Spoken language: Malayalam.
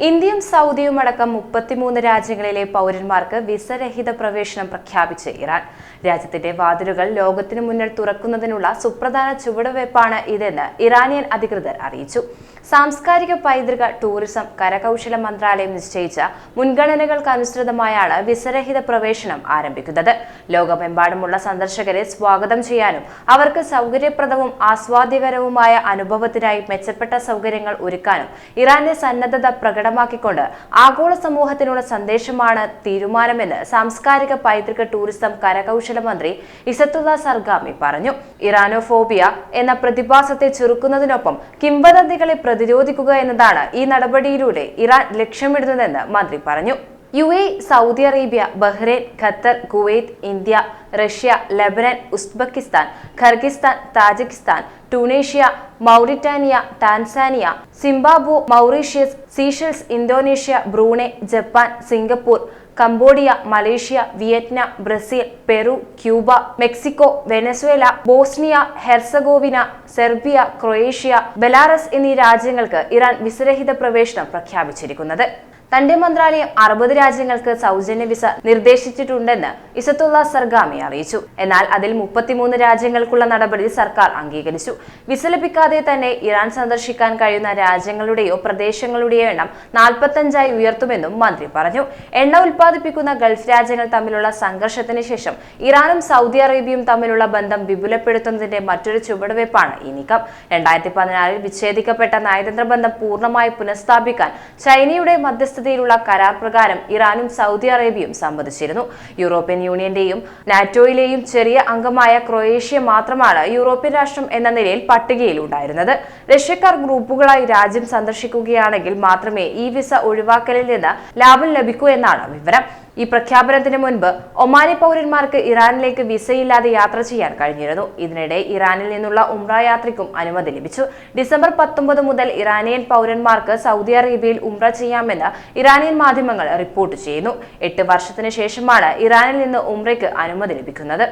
ഇന്ത്യയും സൗദിയും അടക്കം മുപ്പത്തിമൂന്ന് രാജ്യങ്ങളിലെ പൗരന്മാർക്ക് വിസരഹിത പ്രവേശനം പ്രഖ്യാപിച്ച് ഇറാൻ. രാജ്യത്തിന്റെ വാതിലുകൾ ലോകത്തിനു മുന്നിൽ തുറക്കുന്നതിനുള്ള സുപ്രധാന ചുവടുവയ്പ്പാണ് ഇതെന്ന് ഇറാനിയൻ അധികൃതർ അറിയിച്ചു. സാംസ്കാരിക പൈതൃക ടൂറിസം കരകൗശല മന്ത്രാലയം നിശ്ചയിച്ച മുൻഗണനകൾക്കനുസൃതമായാണ് വിസരഹിത പ്രവേശനം ആരംഭിക്കുന്നത്. ലോകമെമ്പാടുമുള്ള സന്ദർശകരെ സ്വാഗതം ചെയ്യാനും അവർക്ക് സൗകര്യപ്രദവും ആസ്വാദ്യകരവുമായ അനുഭവത്തിനായി മെച്ചപ്പെട്ട സൗകര്യങ്ങൾ ഒരുക്കാനും ഇറാന്റെ സന്നദ്ധത പ്രകടമാക്കിക്കൊണ്ട് ആഗോള സമൂഹത്തിനുള്ള സന്ദേശമാണ് തീരുമാനമെന്ന് സാംസ്കാരിക പൈതൃക ടൂറിസം കരകൗശല മന്ത്രി ഇസത്തുല്ല സർഗാമി പറഞ്ഞു. ഇറാനോഫോബിയ എന്ന പ്രതിഭാസത്തെ ചെറുക്കുന്നതിനൊപ്പം കിംവദന്തികളെ പ്രതിരോധിക്കുക എന്നതാണ് ഈ നടപടിയിലൂടെ ഇറാൻ ലക്ഷ്യമിടുന്നതെന്ന് മന്ത്രി പറഞ്ഞു. U A Saudi Arabia Bahrain Qatar Kuwait India Russia Lebanon Uzbekistan Kyrgyzstan Tajikistan Tunisia Mauritania Tanzania Zimbabwe Mauritius Seychelles Indonesia Brunei Japan Singapore Cambodia Malaysia Vietnam Brazil Peru Cuba Mexico Venezuela Bosnia Herzegovina Serbia Croatia Belarus എന്നീ രാജ്യങ്ങൾക്ക് ഇറാൻ വിസരഹിത പ്രവേശനം പ്രഖ്യാപിച്ചിരിക്കുന്നത്. തന്റെ മന്ത്രാലയം അറുപത് രാജ്യങ്ങൾക്ക് സൗജന്യ വിസ നിർദ്ദേശിച്ചിട്ടുണ്ടെന്ന് ഇസത്തുള്ള സർഗാമി അറിയിച്ചു. എന്നാൽ അതിൽ മുപ്പത്തിമൂന്ന് രാജ്യങ്ങൾക്കുള്ള നടപടി സർക്കാർ അംഗീകരിച്ചു. വിസ ലഭിക്കാതെ തന്നെ ഇറാൻ സന്ദർശിക്കാൻ കഴിയുന്ന രാജ്യങ്ങളുടെയോ പ്രദേശങ്ങളുടെയോ എണ്ണം നാൽപ്പത്തഞ്ചായി ഉയർത്തുമെന്നും മന്ത്രി പറഞ്ഞു. എണ്ണ ഉൽപ്പാദിപ്പിക്കുന്ന ഗൾഫ് രാജ്യങ്ങൾ തമ്മിലുള്ള സംഘർഷത്തിന് ശേഷം ഇറാനും സൗദി അറേബ്യയും തമ്മിലുള്ള ബന്ധം വിപുലപ്പെടുത്തുന്നതിന്റെ മറ്റൊരു ചുവടുവയ്പ്പാണ് ഈ നീക്കം. രണ്ടായിരത്തി പതിനാറിൽ വിച്ഛേദിക്കപ്പെട്ട നയതന്ത്ര ബന്ധം പൂർണമായി പുനഃസ്ഥാപിക്കാൻ ചൈനയുടെ മധ്യസ്ഥതയിലുള്ള കരാർ പ്രകാരം ഇറാനും സൗദി അറേബ്യയും സമ്മതിച്ചിരുന്നു യൂറോപ്യൻ യൂണിയന്റെയും നാറ്റോയിലെയും ചെറിയ അംഗമായ ക്രൊയേഷ്യ മാത്രമാണ് യൂറോപ്യൻ രാഷ്ട്രം എന്ന നിലയിൽ പട്ടികയിൽ ഉണ്ടായിരുന്നത്. റഷ്യക്കാർ ഗ്രൂപ്പുകളായി രാജ്യം സന്ദർശിക്കുകയാണെങ്കിൽ മാത്രമേ ഈ വിസ ഒഴിവാക്കലിൽ നിന്ന് ലാഭം ലഭിക്കൂ എന്നാണ് വിവരം. ഈ പ്രഖ്യാപനത്തിന് മുൻപ് ഒമാനി പൗരന്മാർക്ക് ഇറാനിലേക്ക് വിസയില്ലാതെ യാത്ര ചെയ്യാൻ കഴിഞ്ഞിരുന്നു. ഇതിനിടെ ഇറാനിൽ നിന്നുള്ള ഉംറ യാത്രയ്ക്കും അനുമതി ലഭിച്ചു. ഡിസംബർ പത്തൊമ്പത് മുതൽ ഇറാനിയൻ പൗരന്മാർക്ക് സൗദി അറേബ്യയിൽ ഉംറ ചെയ്യാമെന്ന് ഇറാനിയൻ മാധ്യമങ്ങൾ റിപ്പോർട്ട് ചെയ്യുന്നു. എട്ട് വർഷത്തിന് ശേഷമാണ് ഇറാനിൽ നിന്ന് ഉംറയ്ക്ക് അനുമതി ലഭിക്കുന്നത്.